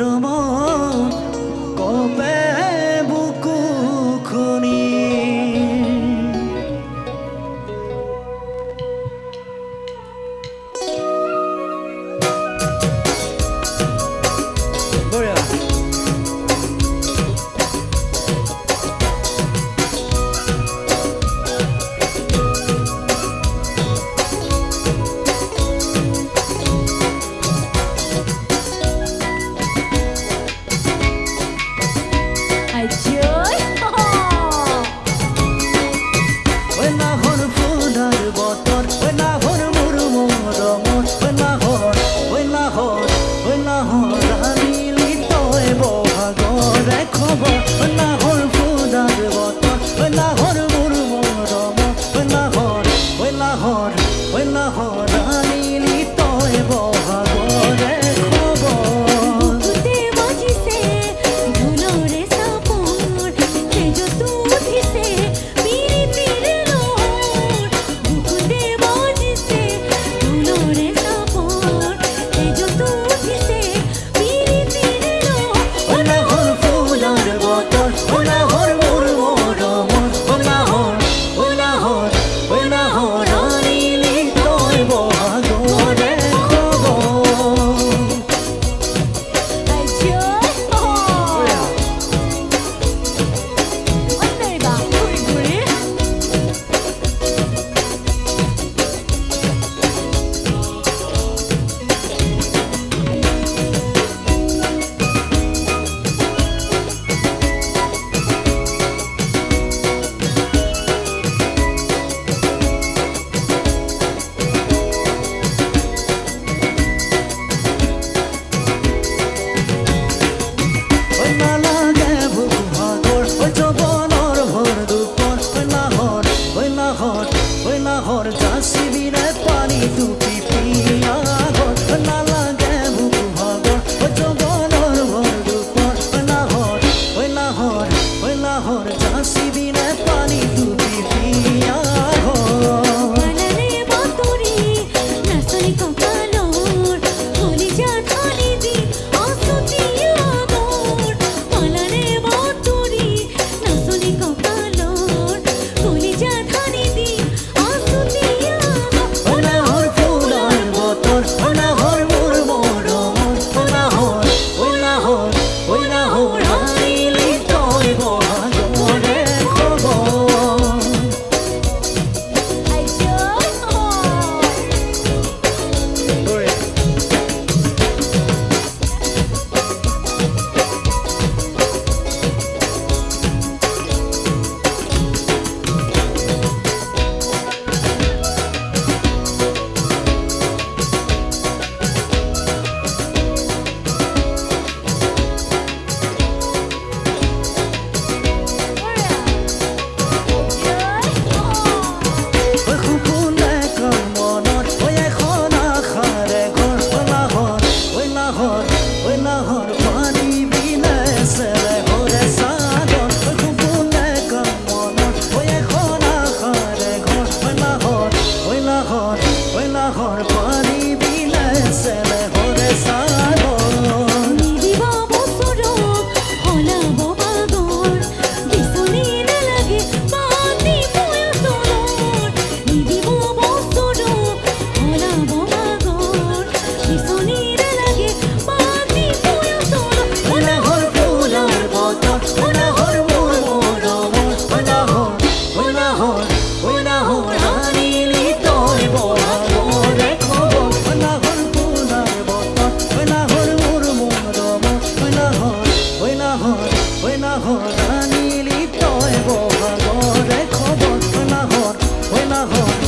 মন কবে अपना हो শিবিরে পানি টুপি পিয়া না লাগে মুখ ভাগর জগনর ভর দুপর নাহর ওই নাহর ওই নাহর যা শিবির হইলাহর আনিলি তয় বহাগরে খবর হইলাহর হইলাহর